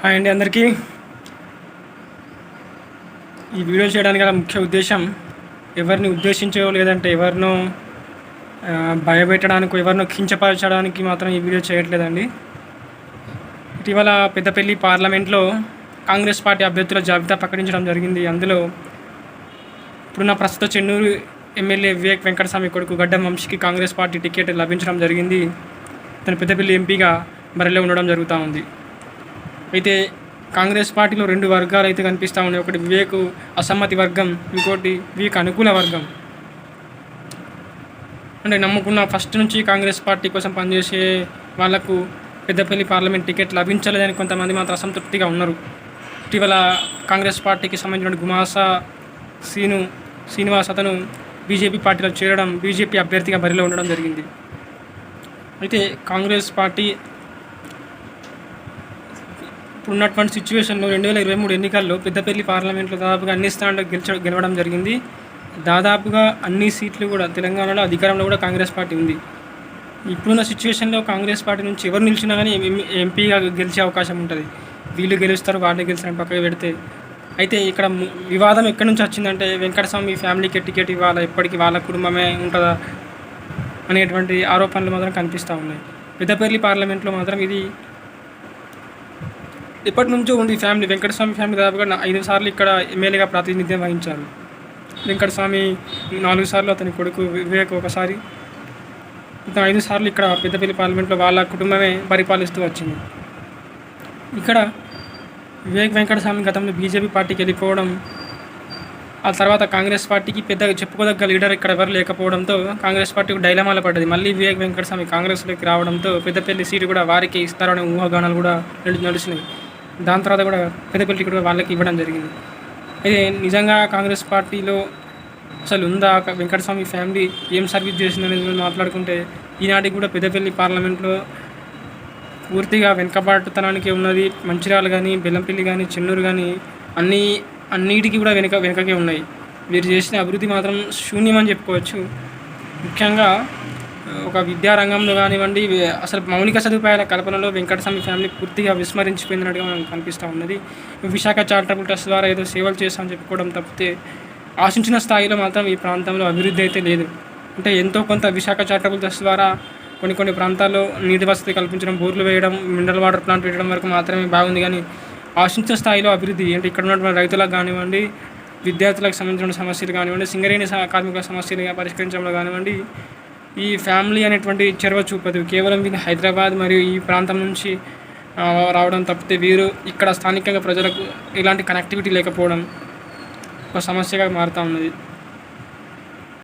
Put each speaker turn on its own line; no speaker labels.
Hi అండి అందరికీ. ఈ వీడియో చేయడానికి గల ముఖ్య ఉద్దేశం ఎవరిని ఉద్దేశించో లేదంటే ఎవరినో భయపెట్టడానికి ఎవరినో కించపరచడానికి మాత్రం ఈ వీడియో చేయట్లేదండి. ఇటీవల పెద్దపల్లి పార్లమెంట్లో కాంగ్రెస్ పార్టీ అభ్యర్థుల జాబితా ప్రకటించడం జరిగింది. అందులో ఇప్పుడున్న ప్రస్తుత చెన్నూరు ఎమ్మెల్యే వివేక్ వెంకటస్వామి కొడుకు గడ్డం వంశీకి కాంగ్రెస్ పార్టీ టికెట్ లభించడం జరిగింది. తన పెద్దపల్లి ఎంపీగా బరిలో ఉండడం జరుగుతూ ఉంది. అయితే కాంగ్రెస్ పార్టీలో రెండు వర్గాలు అయితే కనిపిస్తూ ఉన్నాయి. ఒకటి వివేక్ అసమ్మతి వర్గం ఇంకోటి వివేక్ అనుకూల వర్గం. అంటే నమ్ముకున్న ఫస్ట్ నుంచి కాంగ్రెస్ పార్టీ కోసం పనిచేసే వాళ్ళకు పెద్దపల్లి పార్లమెంట్ టికెట్ లభించలేదని కొంతమంది మాత్రం అసంతృప్తిగా ఉన్నారు. ఇటీవల కాంగ్రెస్ పార్టీకి సంబంధించిన గుమాసా సీను శ్రీనివాస్ అతను బీజేపీ పార్టీలో చేరడం బీజేపీ అభ్యర్థిగా బరిలో ఉండడం జరిగింది. అయితే కాంగ్రెస్ పార్టీ ఇప్పుడు ఉన్నటువంటి సిచ్యువేషన్లో రెండు వేల ఇరవై మూడు ఎన్నికల్లో పెద్దపల్లి పార్లమెంట్లో దాదాపుగా అన్ని స్థానాల్లో గెలిచ గెలవడం జరిగింది. దాదాపుగా అన్ని సీట్లు కూడా తెలంగాణలో అధికారంలో కూడా కాంగ్రెస్ పార్టీ ఉంది. ఇప్పుడున్న సిచ్యువేషన్లో కాంగ్రెస్ పార్టీ నుంచి ఎవరు నిలిచినా కానీ ఎంపీగా గెలిచే అవకాశం ఉంటుంది. వీళ్ళు గెలుస్తారు వాళ్ళు గెలిచిన పక్కకు పెడితే. అయితే ఇక్కడ వివాదం ఎక్కడి నుంచి వచ్చిందంటే వెంకటస్వామి ఫ్యామిలీకి టికెట్ ఇవ్వాలా? ఎప్పటికీ వాళ్ళ కుటుంబమే ఉంటుందా? అనేటువంటి ఆరోపణలు మాత్రం కనిపిస్తూ ఉన్నాయి. పెద్దపల్లి పార్లమెంట్లో మాత్రం ఇది ఎప్పటి నుంచో ఉంది ఫ్యామిలీ. వెంకటస్వామి ఫ్యామిలీ దాదాపుగా ఐదు సార్లు ఇక్కడ ఎమ్మెల్యేగా ప్రాతినిధ్యం వహించారు. వెంకటస్వామి నాలుగు సార్లు అతని కొడుకు వివేక్ ఒకసారి. ఇతను ఐదు సార్లు ఇక్కడ పెద్దపల్లి పార్లమెంట్లో వాళ్ళ కుటుంబమే పరిపాలిస్తూ వచ్చింది. ఇక్కడ వివేక్ వెంకటస్వామి గతంలో బీజేపీ పార్టీకి వెళ్ళిపోవడం ఆ తర్వాత కాంగ్రెస్ పార్టీకి పెద్దగా చెప్పుకోదగ్గ లీడర్ ఇక్కడ ఎవరు లేకపోవడంతో కాంగ్రెస్ పార్టీకి డైలమాల పడ్డది. మళ్ళీ వివేక్ వెంకటస్వామి కాంగ్రెస్లోకి రావడంతో పెద్దపల్లి సీటు కూడా వారికి ఇస్తారనే ఊహాగానాలు కూడా నడిచినాయి నడుస్తున్నాయి దాని తర్వాత కూడా పెద్దపల్లి కూడా వాళ్ళకి ఇవ్వడం జరిగింది. అయితే నిజంగా కాంగ్రెస్ పార్టీలో అసలు ఉందా? వెంకటస్వామి ఫ్యామిలీ ఏం సర్వీస్ చేసిందని మనం మాట్లాడుకుంటే ఈనాటికి కూడా పెద్దపల్లి పార్లమెంట్లో పూర్తిగా వెనుకబాటుతనానికి ఉన్నది. మంచిర్యాల కానీ బెల్లంపల్లి కానీ చెన్నూరు కానీ అన్నీ అన్నిటికీ కూడా వెనుక వెనుకకే ఉన్నాయి. వీరు చేసిన అభివృద్ధి మాత్రం శూన్యమని చెప్పుకోవచ్చు. ముఖ్యంగా ఒక విద్యారంగంలో కానివ్వండి అసలు మౌలిక సదుపాయాల కల్పనలో వెంకటస్వామి ఫ్యామిలీ పూర్తిగా విస్మరించిపోయినట్టుగా మనకు కనిపిస్తూ ఉన్నది. విశాఖ చారిటబుల్ ట్రస్ట్ ద్వారా ఏదో సేవలు చేస్తామని చెప్పుకోవడం తప్పితే ఆశించిన స్థాయిలో మాత్రం ఈ ప్రాంతంలో అభివృద్ధి అయితే లేదు. అంటే ఎంతో కొంత విశాఖ చారిటబుల్ ట్రస్ట్ ద్వారా కొన్ని కొన్ని ప్రాంతాల్లో నీటి వసతి కల్పించడం బోర్లు వేయడం మినరల్ వాటర్ ప్లాంట్ పెట్టడం వరకు మాత్రమే బాగుంది కానీ ఆశించిన స్థాయిలో అభివృద్ధి అంటే ఇక్కడ ఉన్నటువంటి రైతులకు కానివ్వండి విద్యార్థులకు సంబంధించిన సమస్యలు కానివ్వండి సింగరేణి కార్మికుల సమస్యలు పరిష్కరించడంలో కానివ్వండి ఈ ఫ్యామిలీ అనేటువంటి చెరవ చూపదు. కేవలం వీళ్ళు హైదరాబాద్ మరియు ఈ ప్రాంతం నుంచి రావడం తప్పితే వీరు ఇక్కడ స్థానికంగా ప్రజలకు ఇలాంటి కనెక్టివిటీ లేకపోవడం ఒక సమస్యగా మారుతూ ఉన్నది.